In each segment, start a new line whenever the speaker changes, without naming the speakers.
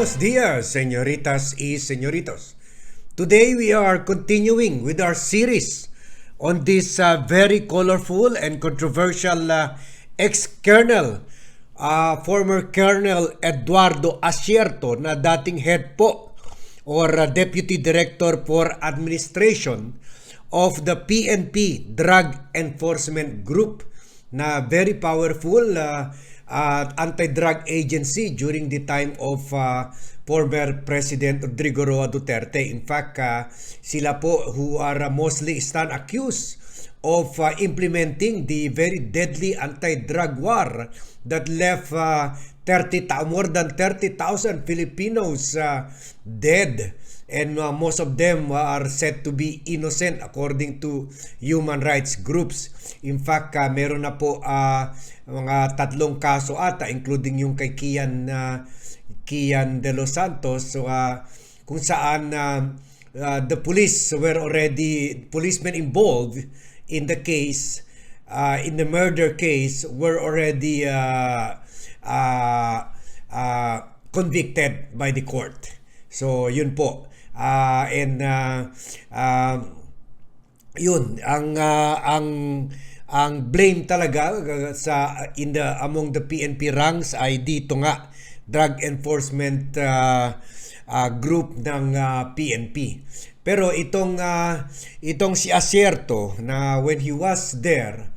Buenos dias, señoritas y señoritos. Today we are continuing with our series on this uh, very colorful and controversial uh, ex-colonel, uh, former Colonel Eduardo Asierto na dating head po or uh, Deputy Director for Administration of the PNP Drug Enforcement Group na very powerful uh, uh, anti-drug agency during the time of uh, former President Rodrigo Roa Duterte. In fact, uh, sila po who are mostly stand accused of uh, implementing the very deadly anti-drug war that left uh, 30 more than 30,000 Filipinos uh, dead and uh, most of them are said to be innocent according to human rights groups. In fact, uh, meron na po uh, mga tatlong kaso ata including yung kay Kian uh, Kian de los Santos so uh, kung saan uh, uh, the police were already policemen involved in the case uh, in the murder case were already uh, uh, uh, convicted by the court. So yun po. Uh, and uh, uh, yun ang uh, ang ang blame talaga sa in the among the PNP ranks ay dito nga drug enforcement uh, uh, group ng uh, PNP. Pero itong uh, itong si Asierto na when he was there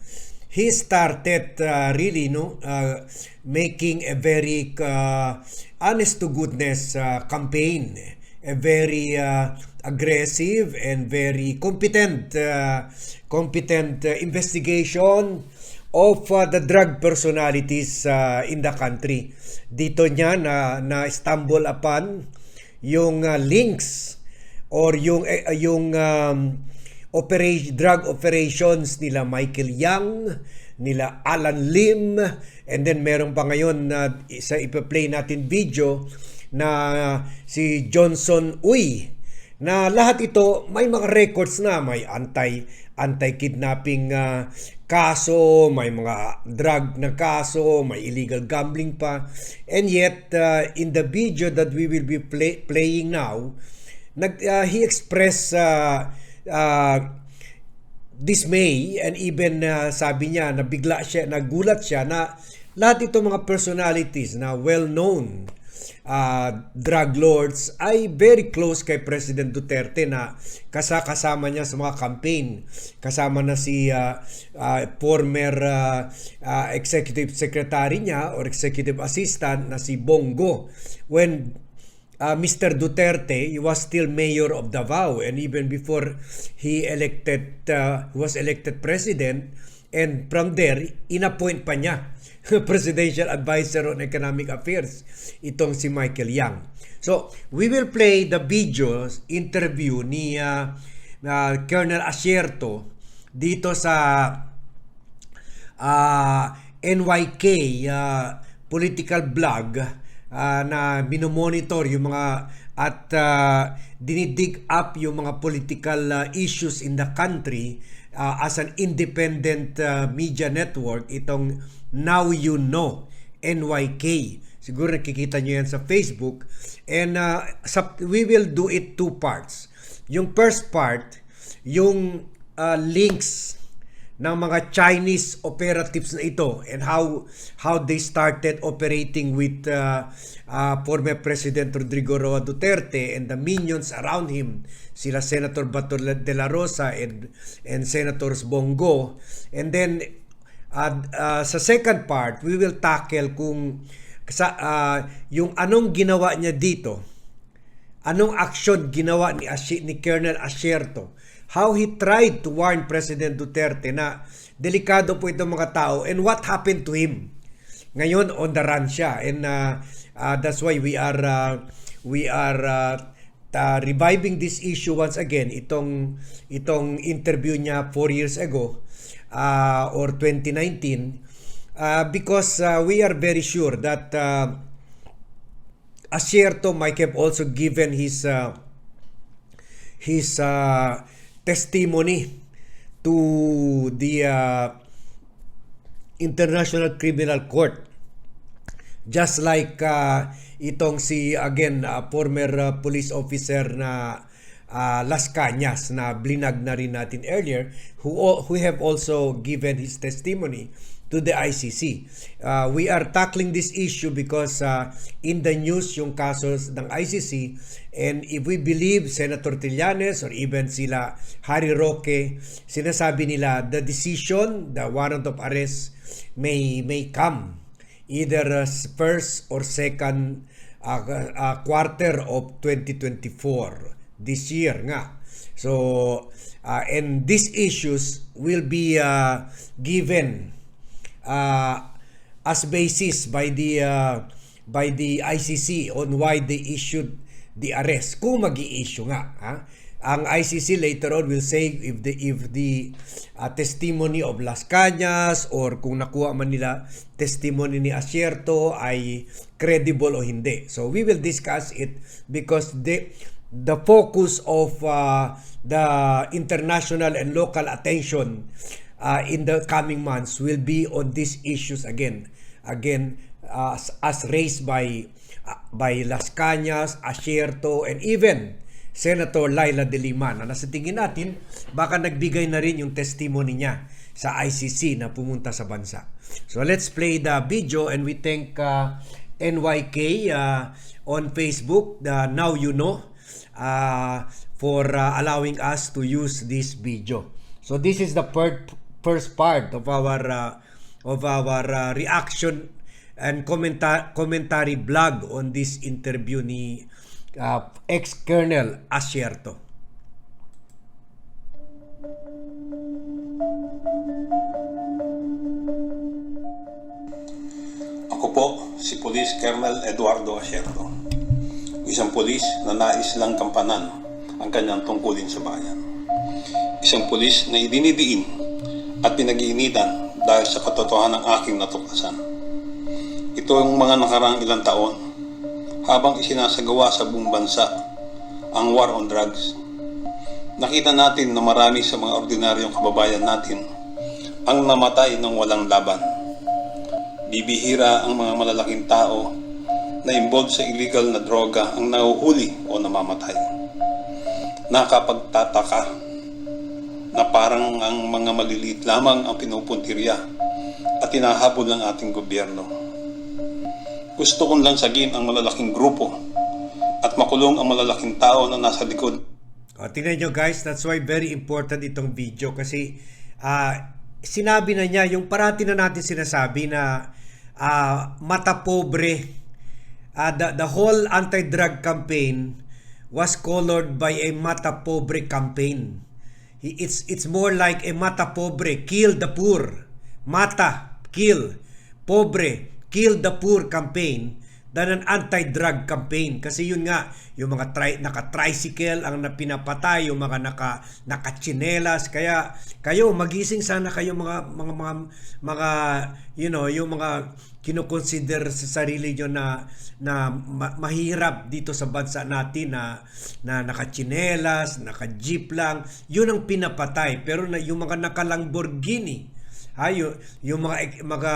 he started uh, really no uh, making a very uh, honest to goodness uh, campaign very uh, aggressive and very competent uh, competent uh, investigation of uh, the drug personalities uh, in the country. Dito niya na na stumble upon yung uh, links or yung uh, yung um, operation drug operations nila Michael Yang, nila Alan Lim, and then meron pa ngayon na uh, sa ipa-play natin video na si Johnson Uy na lahat ito may mga records na may anti anti-kidnapping uh, kaso, may mga drug na kaso, may illegal gambling pa. And yet uh, in the video that we will be play, playing now, nag uh, he expressed uh, uh, dismay and even uh, sabi niya na bigla siya nagulat siya na lahat itong mga personalities na well known uh, drug lords ay very close kay President Duterte na kasakasama niya sa mga campaign. Kasama na si uh, uh, former uh, uh, executive secretary niya or executive assistant na si Bongo. When uh, Mr. Duterte he was still mayor of Davao and even before he elected uh, was elected president and from there inappoint pa niya Presidential Advisor on Economic Affairs, itong si Michael Yang. So, we will play the video interview ni uh, uh, Colonel Asierto dito sa uh, NYK uh, political blog uh, na binomonitor yung mga at uh, dinidig up yung mga political uh, issues in the country uh, as an independent uh, media network itong Now You Know NYK siguro nakikita nyo yan sa Facebook. And uh, sa, we will do it two parts. Yung first part yung uh, links ng mga Chinese operatives na ito and how how they started operating with uh, uh, former President Rodrigo Roa Duterte and the minions around him. Sila Senator Bato de la Rosa and and Senators Bongo. And then uh, uh, sa second part we will tackle kung sa uh, yung anong ginawa niya dito. Anong action ginawa ni Ashi, ni Colonel Asierto how he tried to warn President Duterte na delikado po itong mga tao and what happened to him. Ngayon on the run siya and uh, uh, that's why we are uh, we are uh, uh, reviving this issue once again itong itong interview niya 4 years ago uh, or 2019 uh, because uh, we are very sure that uh, Asierto might have also given his uh, his uh, testimony to the uh, International Criminal Court. Just like uh, itong si again uh, former uh, police officer na uh, Las Cañas na blinag na rin natin earlier who who have also given his testimony to the ICC. Uh, we are tackling this issue because uh, in the news yung kasos ng ICC and if we believe Senator Trillanes or even sila Harry Roque, sinasabi nila the decision, the warrant of arrest may may come either uh, first or second uh, uh, quarter of 2024 this year nga. So uh, and these issues will be uh, given uh, as basis by the uh, by the ICC on why they issued the arrest kung magi-issue nga ha? ang ICC later on will say if the if the uh, testimony of Las Cañas or kung nakuha man nila testimony ni Asierto ay credible o hindi so we will discuss it because the the focus of uh, the international and local attention uh, in the coming months will be on these issues again again uh, as, as raised by uh, by Las Cañas, Asierto and even Senator Laila De Lima na nasa tingin natin baka nagbigay na rin yung testimony niya sa ICC na pumunta sa bansa. So let's play the video and we thank uh, NYK uh, on Facebook, the Now You Know, uh, for uh, allowing us to use this video. So this is the per- first part of our uh, of our uh, reaction and commenta- commentary blog on this interview ni uh, ex-Colonel Asierto.
Ako po si Police Colonel Eduardo Asierto. Isang pulis na nais lang kampanan ang kanyang tungkulin sa bayan. Isang pulis na idinidiin at pinag-iinitan dahil sa katotohanan ng aking natuklasan. Ito ang mga nakaraang ilang taon habang isinasagawa sa buong bansa ang war on drugs. Nakita natin na marami sa mga ordinaryong kababayan natin ang namatay ng walang laban bibihira ang mga malalaking tao na involved sa illegal na droga ang nahuhuli o namamatay. Nakapagtataka na parang ang mga maliliit lamang ang pinupuntirya at tinahabol ng ating gobyerno. Gusto kong lansagin ang malalaking grupo at makulong ang malalaking tao na nasa likod
O, tingnan nyo guys, that's why very important itong video kasi ah, sinabi na niya, yung parati na natin sinasabi na ah, mata pobre, ah, the, the whole anti-drug campaign was colored by a mata pobre campaign. It's, it's more like a mata pobre, kill the poor. Mata, kill. Pobre, kill the poor campaign than an anti-drug campaign. Kasi yun nga yung mga tri- naka-tricycle ang napinapatay yung mga naka nakachinelas. Kaya kayo magising sana kayo mga mga mga mga you know yung mga kinoconsider sa sarili nyo na na ma- mahirap dito sa bansa natin na na nakachinelas, naka-jeep lang, yun ang pinapatay. Pero na, yung mga naka-Lamborghini ha yung, yung mga mga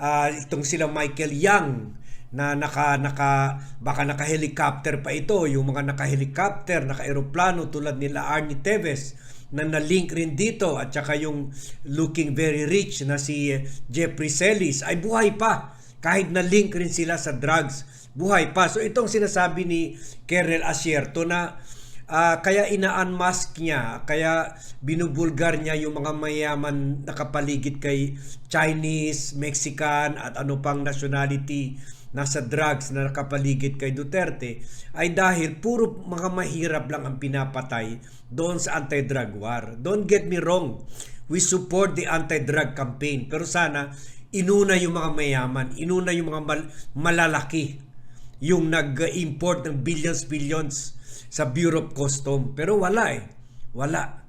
ah, itong sila Michael Young na naka naka baka naka-helicopter pa ito, yung mga naka-helicopter, naka-eroplano tulad nila Arnie Teves na na-link rin dito. At saka yung looking very rich na si Jeffrey Celis. Ay buhay pa. Kahit na-link rin sila sa drugs buhay pa. So itong sinasabi ni Colonel Asierto na ah, kaya ina-unmask niya kaya binubulgar niya yung mga mayaman nakapaligid kay Chinese, Mexican at ano pang nationality nasa drugs na nakapaligid kay Duterte ay dahil puro mga mahirap lang ang pinapatay doon sa anti-drug war. Don't get me wrong. We support the anti-drug campaign. Pero sana inuna yung mga mayaman, inuna yung mga mal- malalaki yung nag-import ng billions billions sa Bureau of Custom. Pero wala eh. Wala.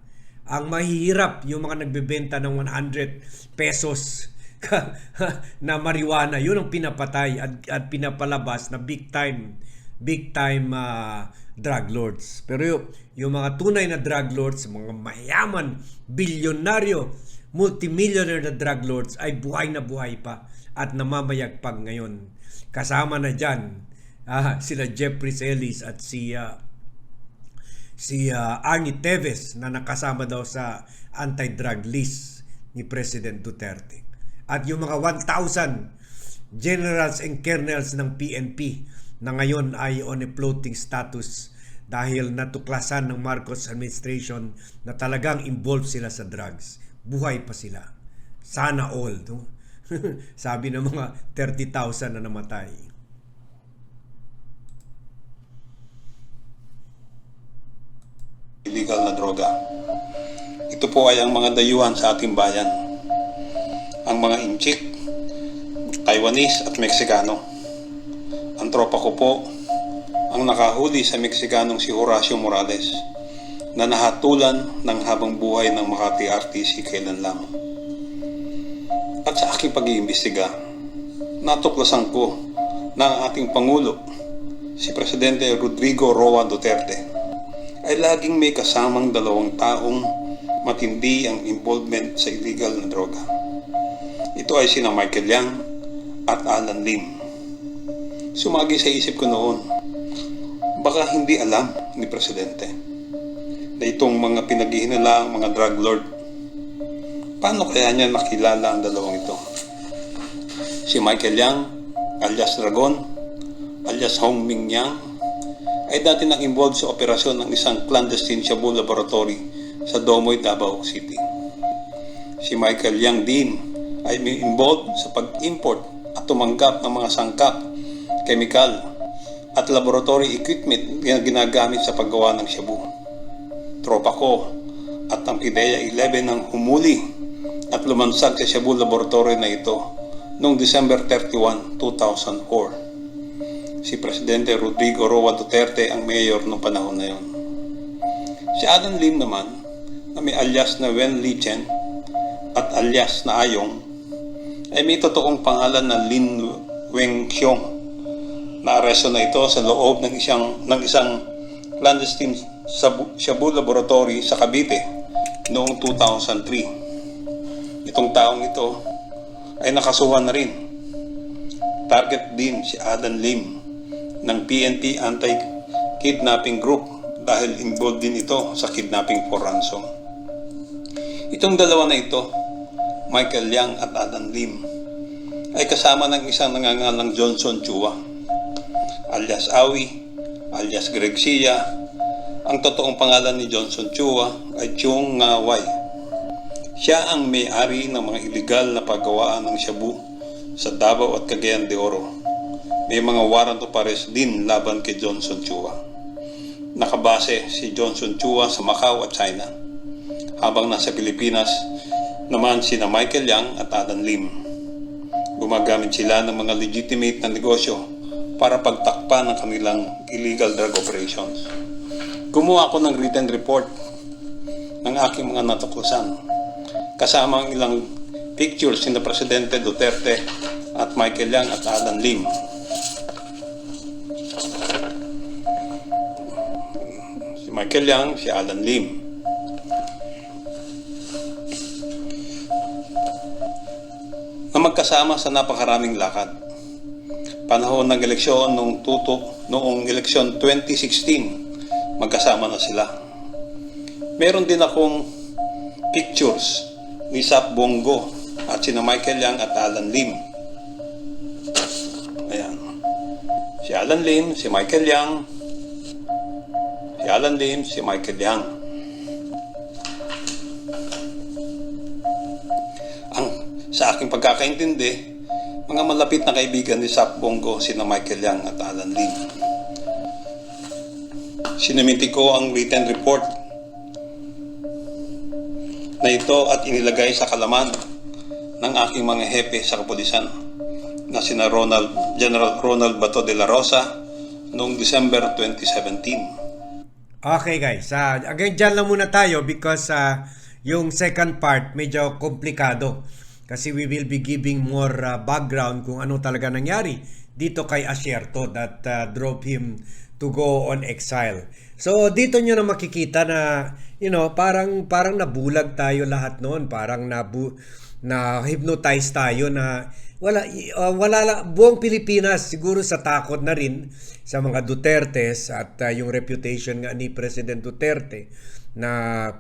Ang mahirap yung mga nagbebenta ng 100 pesos na marijuana, yun ang pinapatay at, at pinapalabas na big time big time ah, drug lords. Pero yung, yung mga tunay na drug lords, mga mayaman, bilyonaryo, multimillionaire na drug lords ay buhay na buhay pa at namamayagpag ngayon. kasama na dyan ah, sila Jeffrey Celis at si ah, si ah, Arnie Teves na nakasama daw sa anti-drug list ni President Duterte. At yung mga 1,000 generals and colonels ng PNP na ngayon ay on a floating status dahil natuklasan ng Marcos administration na talagang involved sila sa drugs. Buhay pa sila. Sana all. No? Sabi ng mga 30,000 na namatay.
illegal na droga. Ito po ay ang mga dayuhan sa ating bayan. Ang mga Inchik, Taiwanese at Meksikano. Ang tropa ko po ang nakahuli sa Meksikanong si Horacio Morales na nahatulan ng habang buhay ng Makati RTC kailan lang. At sa aking pag-iimbestiga, natuklasan ko na ang ating Pangulo, si Presidente Rodrigo Roa Duterte, ay laging may kasamang dalawang taong matindi ang involvement sa illegal na droga. Ito ay sina Michael Yang at Alan Lim. Sumagi sa isip ko noon, baka hindi alam ni Presidente na itong mga pinaghihinalaang mga drug lord. Paano kaya niya nakilala ang dalawang ito? Si Michael Yang, alias Dragon, alias Hong Ming Yang, ay dati nang involved sa operasyon ng isang clandestine shabu laboratory sa Domoy, Davao City. Si Michael Yang din ay involved sa pag-import at tumanggap ng mga sangkap, chemical, at laboratory equipment na ginagamit sa paggawa ng shabu. Tropa ko at ang PIDEA 11 ang humuli at lumansag sa shabu laboratory na ito noong December 31, 2004 si Presidente Rodrigo Roa Duterte ang mayor noong panahon na yon. Si Alan Lim naman, na may alias na Wen Li Chen at alias na Ayong, ay may totoong pangalan na Lin Weng Xiong. Naaresto na ito sa loob ng isang, ng isang clandestine Shabu, Laboratory sa Cavite noong 2003. Itong taong ito ay nakasuhan na rin. Target din si Alan Lim ng PNP Anti-Kidnapping Group dahil involved din ito sa kidnapping for ransom. Itong dalawa na ito, Michael Yang at Alan Lim, ay kasama ng isang nangangalang Johnson Chua, alias Awi, alias Greg Sia. Ang totoong pangalan ni Johnson Chua ay Chung Nga Wai. Siya ang may-ari ng mga illegal na paggawaan ng shabu sa Davao at Cagayan de Oro may mga warrant of arrest din laban kay Johnson Chua. Nakabase si Johnson Chua sa Macau at China, habang nasa Pilipinas naman sina Michael Yang at Alan Lim. Gumagamit sila ng mga legitimate na negosyo para pagtakpan ng kanilang illegal drug operations. Gumawa ako ng written report ng aking mga natuklasan kasama ang ilang pictures ni Presidente Duterte at Michael Yang at Alan Lim si Michael Yang, si Alan Lim. Na magkasama sa napakaraming lakad. Panahon ng eleksyon noong tuto, noong eleksyon 2016, magkasama na sila. Meron din akong pictures ni Sap Bongo at sina Michael Yang at Alan Lim. Ayan. Si Alan Lim, si Michael Yang, si Alan Lim, si Michael Yang. Sa aking pagkakaintindi, mga malapit na kaibigan ni Sap Bongo sina Michael Yang at Alan Lim. Sinamiti ko ang written report na ito at inilagay sa kalaman ng aking mga hepe sa kapulisan na sina Ronald, General Ronald Bato de la Rosa noong December 2017.
Okay guys, uh, again dyan lang muna tayo because uh, yung second part medyo komplikado kasi we will be giving more uh, background kung ano talaga nangyari dito kay Asierto that uh, drove him to go on exile. So dito nyo na makikita na you know parang parang nabulag tayo lahat noon, parang nabu na hypnotize tayo na wala uh, wala lang buong Pilipinas siguro sa takot na rin sa mga Dutertes at uh, yung reputation nga ni President Duterte na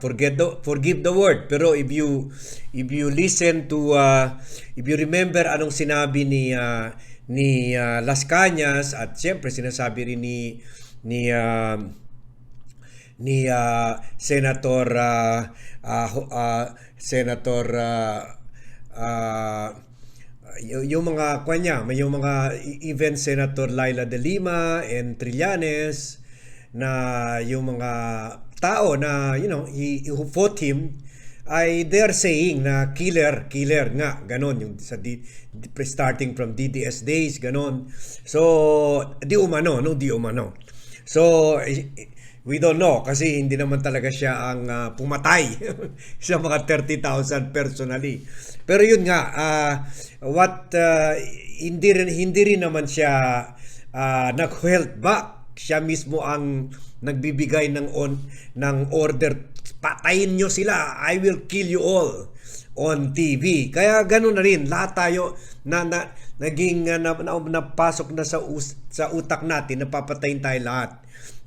forget the, forgive the word. Pero if you if you listen to uh, if you remember anong sinabi ni uh, ni uh, Las Cañas at siyempre sinasabi rin ni ni uh, ni uh, Senator uh, uh, uh, Senator uh, uh, yung mga kanya, may yung mga even Senator Laila de Lima and Trillanes na yung mga tao na you know he, who fought him ay they're saying na killer, killer nga, ganon, yung sa di- starting from DDS days, ganon. So, di umano, no, di umano. So, we don't know kasi hindi naman talaga siya ang ah, pumatay sa mga 30,000 personally. Pero yun nga, ah, what ah, hindi rin hindi rin naman siya uh, nag-health back. Siya mismo ang nagbibigay ng on ng order patayin nyo sila. I will kill you all on TV. Kaya ganoon na rin lahat tayo na, na naging uh, na, na, napasok na sa us, sa utak natin napapatayin tayo lahat.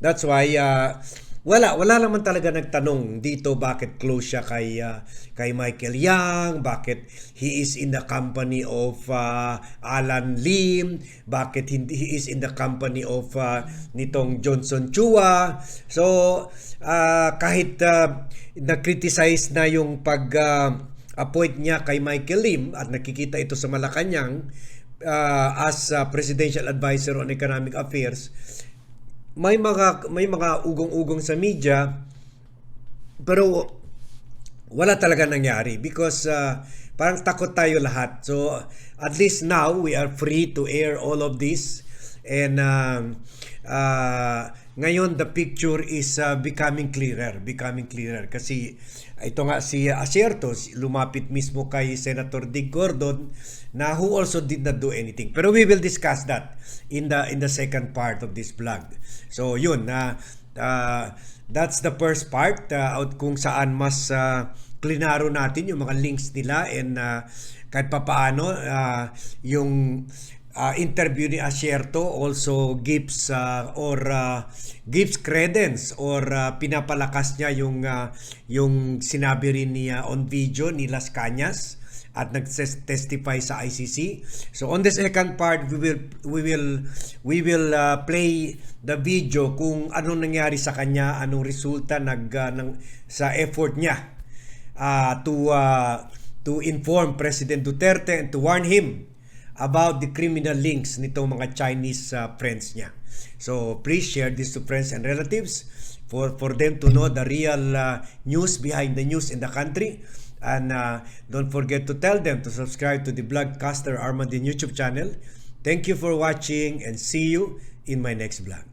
That's why uh, wala wala naman talaga nagtanong dito bakit close siya kay uh, kay Michael Yang, bakit he is in the company of uh, Alan Lim, bakit hindi he is in the company of uh, nitong Johnson Chua. So uh, kahit uh, na-criticize na yung pag uh, appoint niya kay Michael Lim at nakikita ito sa Malacanang uh, as uh, presidential advisor on economic affairs may mga may mga ugong-ugong sa media pero wala talaga nangyari because uh, parang takot tayo lahat. So at least now we are free to air all of this and um, uh, ngayon the picture is uh, becoming clearer, becoming clearer kasi ito nga si Asierto lumapit mismo kay Senator Dick Gordon na who also did not do anything. Pero we will discuss that in the in the second part of this vlog. So yun na uh, that's the first part uh, out kung saan mas uh, natin yung mga links nila and uh, kahit papaano uh, yung uh, interview ni Asierto also gives uh, or uh, gives credence or uh, pinapalakas niya yung uh, yung sinabi rin niya on video ni Las Cañas at nag-testify sa ICC. So on the second part we will we will we will uh, play the video kung ano nangyari sa kanya, anong resulta nag uh, ng, sa effort niya uh, to uh, to inform President Duterte and to warn him about the criminal links nitong mga Chinese uh, friends niya. So please share this to friends and relatives for for them to know the real uh, news behind the news in the country. And uh, don't forget to tell them to subscribe to the Blogcaster Armandin YouTube channel. Thank you for watching and see you in my next vlog.